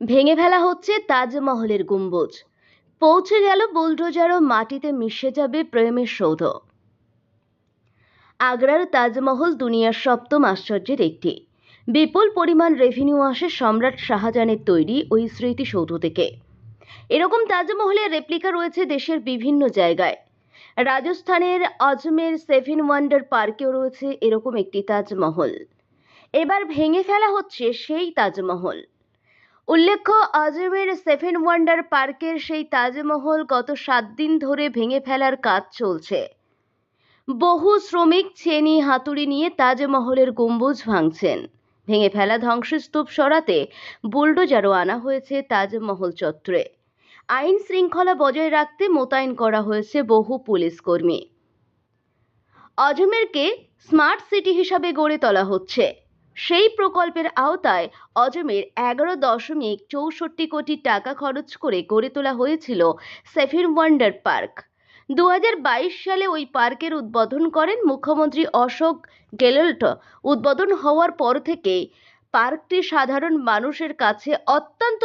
ভেঙে ফেলা হচ্ছে তাজমহলের গম্বুজ। পৌঁছে গেল বুলডোজারও মাটিতে মিশে যাবে প্রেমের সৌধ। আগ্রার তাজমহল দুনিয়ার সপ্তম আশ্চর্যের একটি। বিপুল পরিমাণ রেভিনিউ আসে সম্রাট শাহজাহানের তৈরি ওই স্মৃতিসৌধ থেকে। এরকম তাজমহলের রেপ্লিকা রয়েছে দেশের বিভিন্ন জায়গায়। রাজস্থানের আজমের সেভেন ওয়ান্ডার পার্কেও রয়েছে এরকম একটি তাজমহল। এবার ভেঙে ফেলা হচ্ছে সেই তাজমহল। উল্লেখ্য আজমের সেভেন ওয়ান্ডার পার্কের সেই তাজমহল গত সাত দিন ধরে ভেঙে ফেলার কাজ চলছে। বহু শ্রমিক চেনি হাতুড়ি নিয়ে তাজমহলের গম্বুজ ভাঙছেন। ভেঙে ফেলা ধ্বংসস্তূপ সরাতে বুলডোজারও আনা হয়েছে তাজমহল চত্বরে। আইন শৃঙ্খলা বজায় রাখতে মোতায়েন করা হয়েছে বহু পুলিশ কর্মী। অজমেরকে স্মার্ট সিটি হিসাবে গড়ে তোলা হচ্ছে। সেই প্রকল্পের আওতায় অজমের এগারো দশমিক চৌষট্টি কোটি টাকা খরচ করে গড়ে তোলা হয়েছিল সেফির ওয়ান্ডার পার্ক। দু হাজার বাইশ সালে ওই পার্কের উদ্বোধন করেন মুখ্যমন্ত্রী অশোক গেহলট। উদ্বোধন হওয়ার পর থেকেই পার্কটি সাধারণ মানুষের কাছে অত্যন্ত